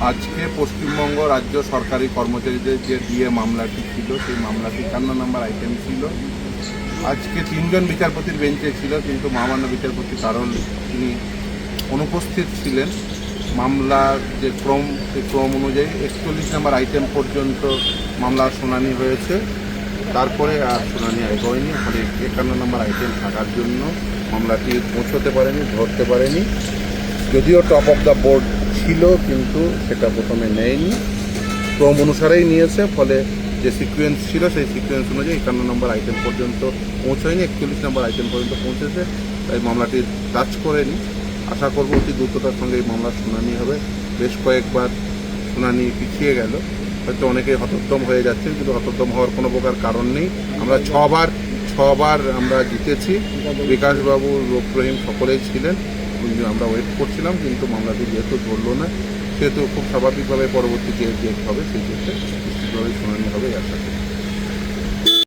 আজকে পশ্চিমবঙ্গ রাজ্য সরকারি কর্মচারীদের যে ডিএ মামলাটি ছিল, সেই মামলাটি একান্ন নম্বর আইটেম ছিল। আজকে তিনজন বিচারপতির বেঞ্চে ছিল, কিন্তু মহামান্য বিচারপতি কারণ তিনি অনুপস্থিত ছিলেন। মামলার যে ক্রম, সেই ক্রম অনুযায়ী একচল্লিশ নম্বর আইটেম পর্যন্ত মামলার শুনানি হয়েছে। তারপরে আর শুনানি এগোয়নি ফলে একান্ন নম্বর আইটেম থাকার জন্য মামলাটি পৌঁছতে পারেনি, ধরতে পারেনি। যদিও টপ অফ দ্য বোর্ড ছিল, কিন্তু সেটা প্রথমে নেয়নি। ক্রম অনুসারেই নিয়েছে, ফলে যে সিকোয়েন্স ছিল, সেই সিকোয়েন্স অনুযায়ী একান্ন নম্বর আইটেম পর্যন্ত পৌঁছয়নি, একচল্লিশ নম্বর আইটেম পর্যন্ত পৌঁছেছে, তাই মামলাটি টাচ করেনি। আশা করব অতি দ্রুততার সঙ্গে এই মামলার শুনানি হবে। বেশ কয়েকবার শুনানি পিছিয়ে গেল। হয়তো অনেকে হতোদ্যম হয়ে যাচ্ছেন কিন্তু হতোদ্যম হওয়ার কোনো প্রকার কারণ নেই। আমরা ছবার ছবার আমরা জিতেছি। বিকাশবাবু রূপ রহিম সকলেই ছিলেন। কিন্তু আমরা ওয়েট করছিলাম, কিন্তু মামলাটি যেহেতু ধরলো না, সেহেতু খুব স্বাভাবিকভাবে পরবর্তী যে ডেট হবে, সেই ক্ষেত্রে নিশ্চিতভাবে শুনানি হবে আশা করি।